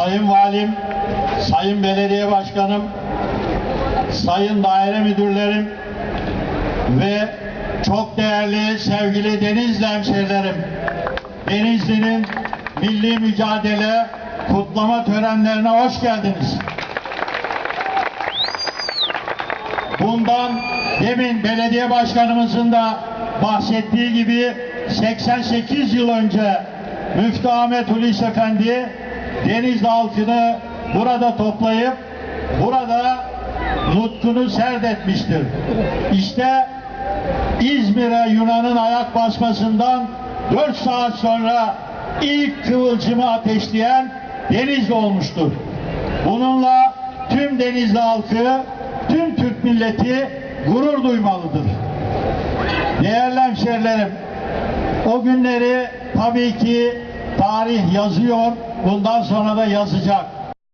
Sayın Valim, Sayın Belediye Başkanım, Sayın Daire Müdürlerim ve çok değerli sevgili Denizli hemşehrilerim. Denizli'nin milli mücadele kutlama törenlerine hoş geldiniz. Bundan demin belediye başkanımızın da bahsettiği gibi 88 yıl önce Müftü Ahmet Hulusi Efendi Denizli halkını burada toplayıp burada nutkunu serdetmiştir. İşte İzmir'e Yunan'ın ayak basmasından 4 saat sonra ilk kıvılcımı ateşleyen Denizli olmuştur. Bununla tüm Denizli halkı, tüm Türk milleti gurur duymalıdır. Değerli hemşerilerim, o günleri tabii ki tarih yazıyor, bundan sonra da yazacak.